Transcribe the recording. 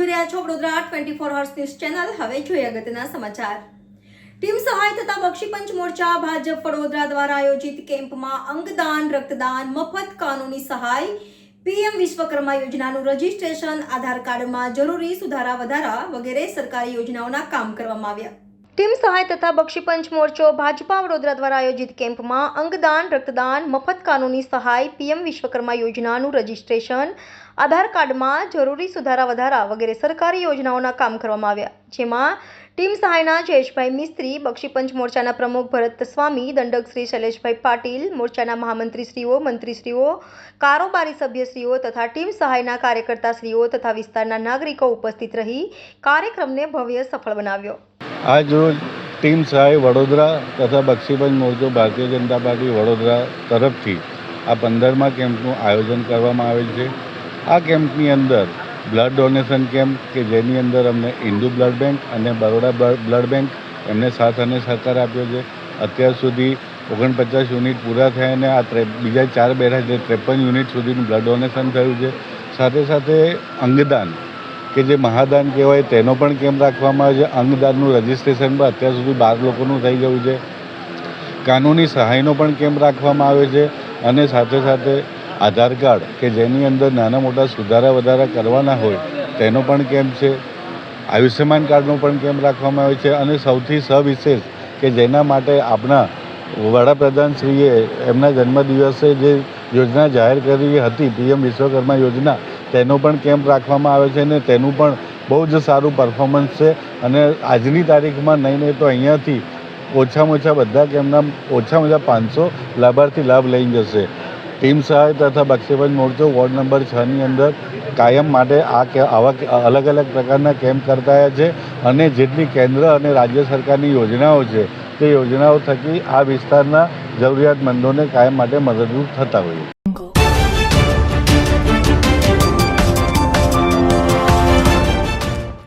રહ્યા છો Vadodara twenty four hours news channel હવે જોઈએ અગત્યના સમાચાર. ટીમ સહાય તથા બક્ષીપંચ મોરચા ભાજપ વડોદરા દ્વારા આયોજિત કેમ્પમાં અંગદાન, રક્તદાન, મફત કાનૂની સહાય, પીએમ વિશ્વકર્મા યોજનાનું રજીસ્ટ્રેશન, આધાર કાર્ડમાં જરૂરી સુધારા વધારા વગેરે સરકારી યોજનાઓના કામ કરવામાં આવ્યા. ટીમ સહાય તથા બક્ષીપંચ મોરચો ભાજપા વડોદરા દ્વારા આયોજિત કેમ્પમાં અંગદાન, રક્તદાન, મફત કાનૂની સહાય, પીએમ વિશ્વકર્મા યોજનાનું રજીસ્ટ્રેશન, આધાર કાર્ડમાં જરૂરી સુધારા વધારા વગેરે સરકારી યોજનાઓના કામ કરવામાં આવ્યા. જેમાં ટીમ સહાયના જયેશભાઈ મિસ્ત્રી બક્ષીપંચ મોરચાના પ્રમુખ ભરત સ્વામી, દંડક શ્રી શૈલેષભાઈ પાટીલ, મોરચાના મહામંત્રીશ્રીઓ, મંત્રીશ્રીઓ, કારોબારી સભ્યશ્રીઓ તથા ટીમ સહાયના કાર્યકર્તાશ્રીઓ તથા વિસ્તારના નાગરિકો ઉપસ્થિત રહી કાર્યક્રમને ભવ્ય સફળ બનાવ્યો. આજ રોજ ટીમ સહાય વડોદરા તથા બક્ષીપંચ મોરચો ભારતીય જનતા પાર્ટી વડોદરા તરફથી આ પંદરમા કેમ્પનું આયોજન કરવામાં આવેલ છે. આ કેમ્પની અંદર બ્લડ ડોનેશન કેમ્પ, કે જેની અંદર અમને હિન્દુ બ્લડ બેંક અને બરોડા બ્લડ બેંક એમને સાથ અને સહકાર આપ્યો છે. અત્યાર સુધી ઓગણપચાસ યુનિટ પૂરા થયા અને આ બીજા ચાર બેઠા એટલે ત્રેપન યુનિટ સુધીનું બ્લડ ડોનેશન થયું છે. સાથે સાથે અંગદાન કે જે મહાદાન કહેવાય તેનો પણ કેમ્પ રાખવામાં આવે છે? અંગદાનનું રજિસ્ટ્રેશન પણ અત્યાર સુધી બાર લોકોનું થઈ ગયું છે. કાનૂની સહાયનો પણ કેમ્પ રાખવામાં આવે છે? અને સાથે સાથે આધાર કાર્ડ કે જેની અંદર નાના મોટા સુધારા વધારા કરવાના હોય તેનો પણ કેમ્પ છે? આયુષ્યમાન કાર્ડનો પણ કેમ્પ રાખવામાં આવે છે? અને સૌથી સવિશેષ કે જેના માટે આપણા વડાપ્રધાનશ્રીએ એમના જન્મદિવસે જે યોજના જાહેર કરી હતી, પીએમ વિશ્વકર્મા યોજના તેનો પણ કેમ્પ રાખવામાં આવે છે અને તેનું પણ બહુ જ સારું પરફોર્મન્સ છે. અને આજની તારીખમાં નહીં નહીં તો અહીંયાથી ઓછામાં ઓછા બધા કેમ્પના ઓછામાં ઓછા પાંચસો લાભાર્થી લાભ લઈ જશે. ટીમ સહાય તથા બક્ષીપંચ મોરચો વોર્ડ નંબર છની અંદર કાયમ માટે આ આવા અલગ અલગ પ્રકારના કેમ્પ કરતા છે અને જેટલી કેન્દ્ર અને રાજ્ય સરકારની યોજનાઓ છે તે યોજનાઓ થકી આ વિસ્તારના જરૂરિયાતમંદોને કાયમ માટે મદદરૂપ થતા હોઈએ